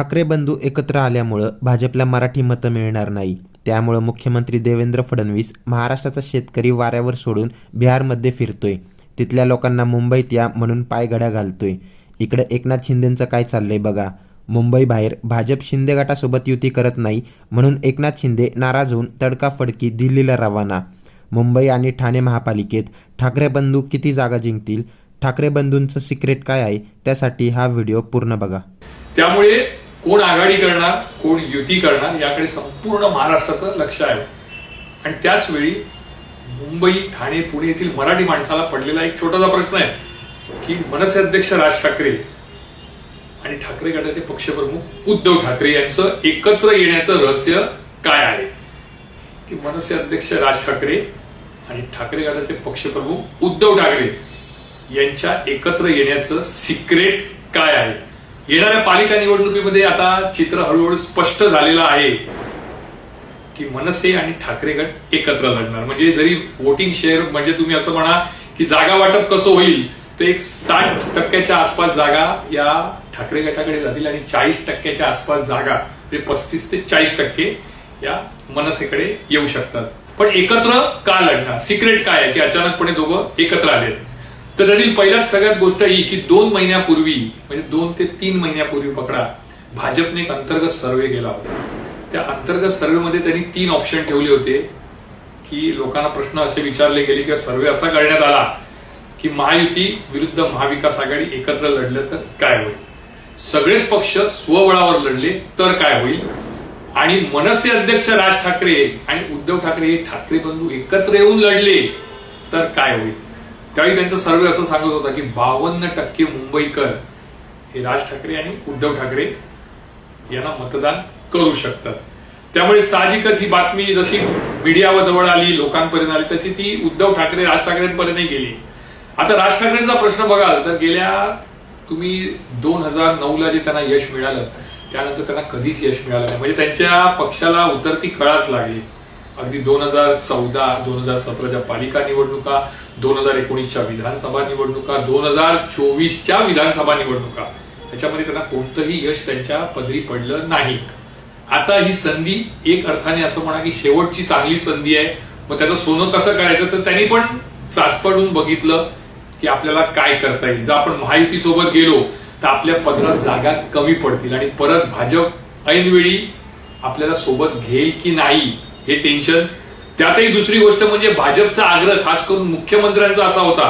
ठाकरे बंधू एकत्र आल्यामुळं भाजपला मराठी मतं मिळणार नाही. त्यामुळं मुख्यमंत्री देवेंद्र फडणवीस महाराष्ट्राचा शेतकरी वाऱ्यावर सोडून बिहारमध्ये फिरतोय. तिथल्या लोकांना मुंबईत या म्हणून पायघड्या घालतोय. इकडे एकनाथ शिंदेंचं काय चाललंय बघा. मुंबई बाहेर भाजप शिंदे गटासोबत युती करत नाही म्हणून एकनाथ शिंदे नाराज होऊन तडकाफडकी दिल्लीला रवाना. मुंबई आणि ठाणे महापालिकेत ठाकरे बंधू किती जागा जिंकतील? ठाकरे बंधूंचं सिक्रेट काय आहे? त्यासाठी हा व्हिडिओ पूर्ण बघा. त्यामुळे कोण आघाडी करणार कोण युती करणार याकडे संपूर्ण महाराष्ट्राचं लक्ष आहे. आणि त्याच वेळी मुंबई ठाणे पुणे येथील मराठी माणसाला पडलेला एक छोटासा प्रश्न आहे की मनसे अध्यक्ष राज ठाकरे आणि ठाकरे गटाचे पक्षप्रमुख उद्धव ठाकरे यांचं एकत्र येण्याचं रहस्य काय आहे? की मनसे अध्यक्ष राज ठाकरे आणि ठाकरे गटाचे पक्षप्रमुख उद्धव ठाकरे यांच्या एकत्र येण्याचं सिक्रेट काय आहे? येणाऱ्या पालिका निवडणुकीमध्ये आता चित्र हळूहळू स्पष्ट झालेलं आहे की मनसे आणि ठाकरे गट एकत्र लढणार. म्हणजे जरी वोटिंग शेअर म्हणजे तुम्ही असं म्हणा की जागा वाटप कसं होईल तर एक साठ टक्क्याच्या आसपास जागा या ठाकरे गटाकडे जातील आणि चाळीस टक्क्याच्या आसपास जागा म्हणजे पस्तीस ते चाळीस टक्के या मनसेकडे येऊ शकतात. पण एकत्र का लढणार? सिक्रेट काय आहे की अचानकपणे दोघं एकत्र आलेत? तर त्यातील पहिल्याच सगळ्यात गोष्ट ही की दोन महिन्यापूर्वी म्हणजे दोन ते तीन महिन्यापूर्वी पकडा भाजपने एक अंतर्गत सर्वे केला होता. त्या अंतर्गत सर्वेमध्ये त्यांनी तीन ऑप्शन ठेवले होते की लोकांना प्रश्न असे विचारले गेले किंवा सर्वे असा करण्यात आला की महायुती विरुद्ध महाविकास आघाडी एकत्र लढलं तर काय होईल? सगळेच पक्ष स्वबळावर लढले तर काय होईल? आणि मनसे अध्यक्ष राज ठाकरे आणि उद्धव ठाकरे हे ठाकरे बंधू एकत्र येऊन लढले तर काय होईल? त्यावेळी त्यांचा सर्वे असं सांगत होता की बावन्न टक्के मुंबईकर हे राज ठाकरे आणि उद्धव ठाकरे यांना मतदान करू शकतात. त्यामुळे साहजिकच ही बातमी जशी मीडियावर जवळ आली लोकांपर्यंत आली तशी ती उद्धव ठाकरे राज ठाकरेंपर्यंतही गेली. आता राज ठाकरेंचा प्रश्न बघाल तर गेल्या तुम्ही दोन हजार नऊ ला जे त्यांना यश मिळालं त्यानंतर त्यांना कधीच यश मिळालं नाही. म्हणजे त्यांच्या पक्षाला उतरती कळाच लागली. अगदी दोन हजार चौदा दोन हजार सतराच्या पालिका निवडणुका दोन हजार एकोणीसच्या विधानसभा निवडणुका दोन हजार चोवीसच्या विधानसभा निवडणुका. याच्यामध्ये त्यांना कोणतंही यश त्यांच्या पदरी पडलं नाही. आता ही संधी एक अर्थाने असं म्हणा की शेवटची चांगली संधी आहे. मग त्याचं सोनं कसं करायचं तर त्यांनी पण चाचपडून बघितलं की आपल्याला काय करता येईल. जर आपण महायुती सोबत गेलो तर आपल्या पदरात जागा कमी पडतील आणि परत भाजप ऐनवेळी आपल्याला सोबत घेईल की नाही हे टेन्शन त्यातही दुसरी गोष्ट म्हणजे भाजपचा आग्रह खास करून मुख्यमंत्र्यांचा असा होता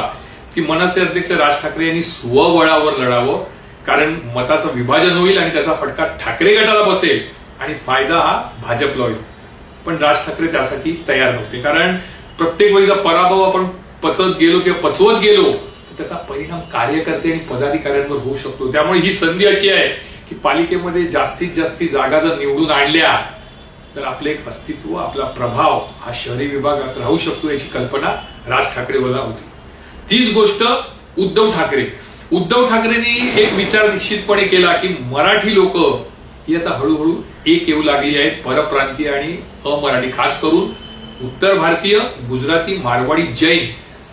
की मनसे अध्यक्ष राज ठाकरे यांनी स्वबळावर लढावं कारण मताचं विभाजन होईल आणि त्याचा फटका ठाकरे गटाला बसेल आणि फायदा हा भाजपला होईल. पण राज ठाकरे त्यासाठी तयार नव्हते कारण प्रत्येक वेळीचा पराभव आपण पचत गेलो किंवा पचवत गेलो तर त्याचा परिणाम कार्यकर्ते आणि पदाधिकाऱ्यांवर होऊ शकतो. त्यामुळे ही संधी अशी आहे की पालिकेमध्ये जास्तीत जास्त जागा जर निवडून आणल्या तर आपले एक अस्तित्व आपला प्रभाव हा शहरी विभागात राहू शकतो याची कल्पना राज ठाकरेला होती. तीच गोष्ट उद्धव ठाकरे. उद्धव ठाकरेंनी एक विचार निश्चितपणे केला की मराठी लोक ही आता हळूहळू एक येऊ लागली आहेत परप्रांतीय आणि अमराठी. खास करून उत्तर भारतीय गुजराती मारवाडी जैन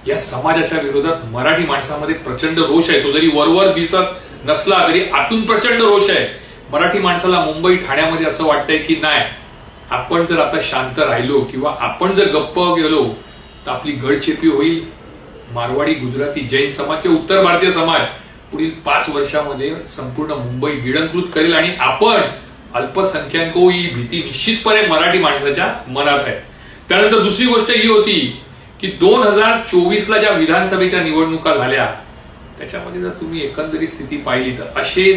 या समाजाच्या विरोधात मराठी माणसामध्ये प्रचंड रोष आहे. तो जरी वरवर दिसत नसला तरी आतून प्रचंड रोष आहे. मराठी माणसाला मुंबई ठाण्यामध्ये असं वाटतंय की नाही आपण जर आता शांत राहिलो किंवा आपण जर गप्प गेलो तर आपली गडचेपी होईल. मारवाडी गुजराती जैन समाज किंवा उत्तर भारतीय समाज पुढील पाच वर्षामध्ये संपूर्ण मुंबई गिळंकृत करेल आणि आपण अल्पसंख्याक होऊ ही भीती निश्चितपणे मराठी माणसाच्या मनात आहे. त्यानंतर दुसरी गोष्ट ही होती की दोन हजार चोवीस ला ज्या विधानसभेच्या निवडणुका झाल्या त्याच्यामध्ये जर तुम्ही एकंदरीत स्थिती पाहिली तर असे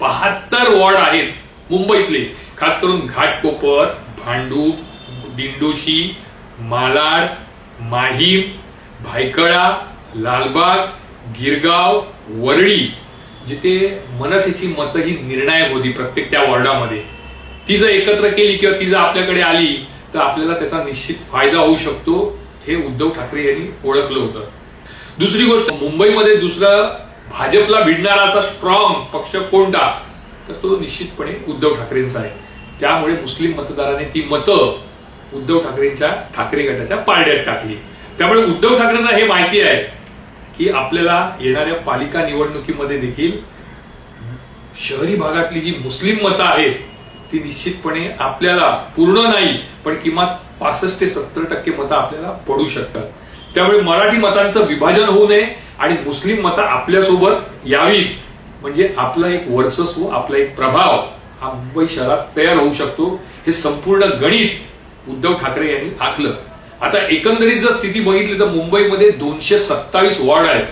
बहात्तर वॉर्ड आहेत मुंबईतले खास करून घाटकोपर भांडूप दिंडोशी मालाड माहीम भायखळा लालबाग गिरगाव वरळी जिथे मनसेची मतं ही निर्णायक होती प्रत्येक त्या वॉर्डामध्ये. ती जर एकत्र केली किंवा ती जर आपल्याकडे आली तर आपल्याला त्याचा निश्चित फायदा होऊ शकतो हे उद्धव ठाकरे यांनी ओळखलं होतं. दुसरी गोष्ट मुंबईमध्ये दुसरा भाजपला भिडणारा असा स्ट्रॉंग पक्ष कोणता? तर तो निश्चितपणे उद्धव ठाकरेंचा आहे. त्यामुळे मुस्लिम मतदारांनी ती मतं उद्धव ठाकरेंच्या ठाकरे गटाच्या पारड्यात टाकली. त्यामुळे उद्धव ठाकरेंना हे माहिती आहे की आपल्याला येणाऱ्या पालिका निवडणुकीमध्ये देखील शहरी भागातली जी मुस्लिम मतं आहेत ती निश्चितपणे आपल्याला पूर्ण नाही पण किमान पासष्ट ते सत्तर टक्के मतं आपल्याला पडू शकतात. त्यामुळे मराठी मतांचं विभाजन होऊ नये आणि मुस्लिम मतं आपल्यासोबत यावीत. म्हणजे आपला एक वर्चस्व आपला एक प्रभाव हा मुंबई शहरात तयार होऊ शकतो. हे संपूर्ण गणित उद्धव ठाकरे यांनी आखलं. आता एकंदरीत जर स्थिती बघितली तर मुंबईमध्ये दोनशे सत्तावीस वॉर्ड आहेत.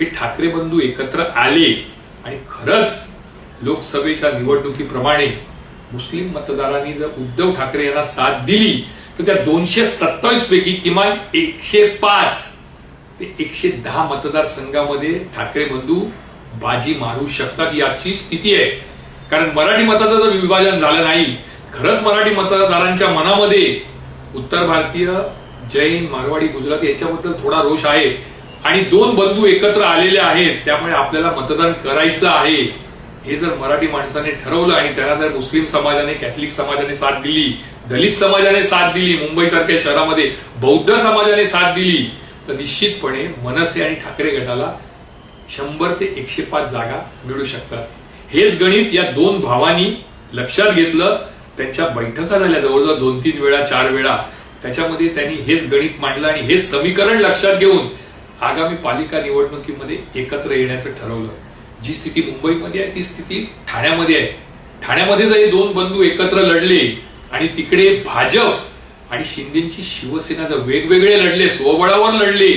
हे ठाकरे बंधू एकत्र आले आणि खरंच लोकसभेच्या निवडणुकीप्रमाणे मुस्लिम मतदारांनी जर उद्धव ठाकरे यांना साथ दिली तर त्या दोनशे सत्तावीस पैकी किमान एकशे पाच ते एकशे दहा मतदारसंघामध्ये ठाकरे बंधू बाजी मारू शकतात याची स्थिती आहे. कारण मराठी मताचं जर विभाजन झालं नाही खरंच मराठी मतदारांच्या मनामध्ये उत्तर भारतीय जैन मारवाडी गुजराती याच्याबद्दल थोडा रोष आहे आणि दोन बंधू एकत्र आलेले आहेत त्यामुळे आपल्याला मतदान करायचं आहे. हे जर मराठी माणसाने ठरवलं आणि त्यांना जर मुस्लिम समाजाने कॅथलिक समाजाने साथ दिली दलित समाजाने साथ दिली मुंबई सारख्या शहरामध्ये बौद्ध समाजाने साथ दिली तर निश्चितपणे मनसे आणि ठाकरे गटाला शंभर ते एकशे पाच जागा मिळू शकतात. हेच गणित या दोन भावांनी लक्षात घेतलं. त्यांच्या बैठका झाल्या जवळजवळ दोन तीन वेळा चार वेळा. त्याच्यामध्ये त्यांनी हेच गणित मांडलं आणि हेच समीकरण लक्षात घेऊन आगामी पालिका निवडणुकीमध्ये एकत्र येण्याचं ठरवलं. जी स्थिती मुंबईमध्ये आहे ती स्थिती ठाण्यामध्ये आहे. ठाण्यामध्ये जर हे दोन बंधू एकत्र लढले आणि तिकडे भाजप आणि शिंदेची शिवसेना जर वेगवेगळे लढले स्वबळावर लढले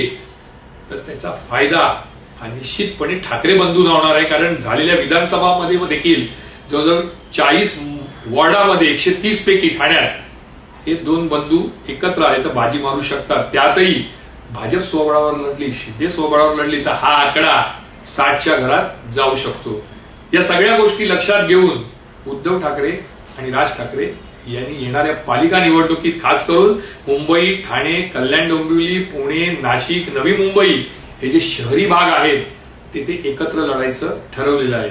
तर त्याचा फायदा हा निश्चितपणे ठाकरे बंधू होणार आहे कारण झालेल्या विधानसभामध्ये देखील जवळजवळ चाळीस वॉर्डामध्ये एकशे तीस पैकी ठाण्यात हे दोन बंधू एकत्र आले तर बाजी मारू शकतात. त्यातही भाजप स्वबळावर लढली शिंदे स्वबळावर लढली तर हा आकडा साठच्या घरात जाऊ शकतो. या सगळ्या गोष्टी लक्षात घेऊन उद्धव ठाकरे आणि राज ठाकरे यांनी येणाऱ्या पालिका निवडणुकीत खास करून मुंबई ठाणे कल्याण डोंबिवली पुणे नाशिक नवी मुंबई हे जे शहरी भाग आहेत तिथे एकत्र लढायचं ठरवलेलं आहे.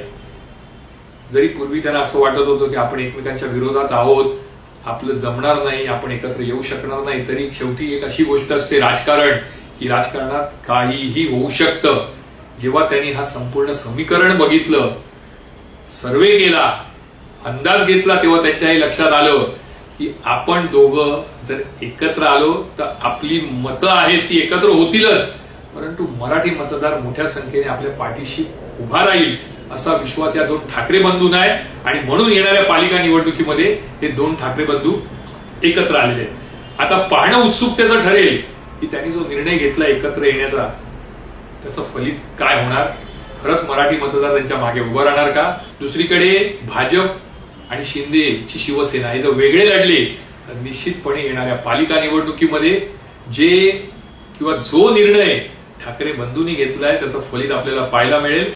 जरी पूर्वी त्यांना असं वाटत होतं की आपण एकमेकांच्या विरोधात आहोत आपलं जमणार नाही आपण एकत्र येऊ शकणार नाही तरी शेवटी एक अशी गोष्ट असते राजकारण की राजकारणात काहीही होऊ शकतं. जेव्हा त्यांनी हा संपूर्ण समीकरण बघितलं सर्वे केला अंदाज घेतला तेव्हा त्यांच्याही लक्षात आलं की आपण दोघं जर एकत्र आलो तर आपली मतं आहेत ती एकत्र होतीलच. परंतु मराठी मतदार मोठ्या संख्येने आपल्या पाठीशी उभा राहील असा विश्वास या दोन ठाकरे बंधूंना आहे. आणि म्हणून येणाऱ्या पालिका निवडणुकीमध्ये हे दोन ठाकरे बंधू एकत्र आलेले आहेत. आता पाहणं उत्सुकतेचं ठरेल की त्यांनी जो निर्णय घेतला एकत्र येण्याचा त्याचं फलित काय होणार? खरंच मराठी मतदार त्यांच्या मागे उभं राहणार का? दुसरीकडे भाजप आणि शिंदेची शिवसेना हे जर वेगळे लढले तर निश्चितपणे येणाऱ्या पालिका निवडणुकीमध्ये जे किंवा जो निर्णय ठाकरे बंधूंनी घेतलाय त्याचं फलित आपल्याला पाहायला मिळेल.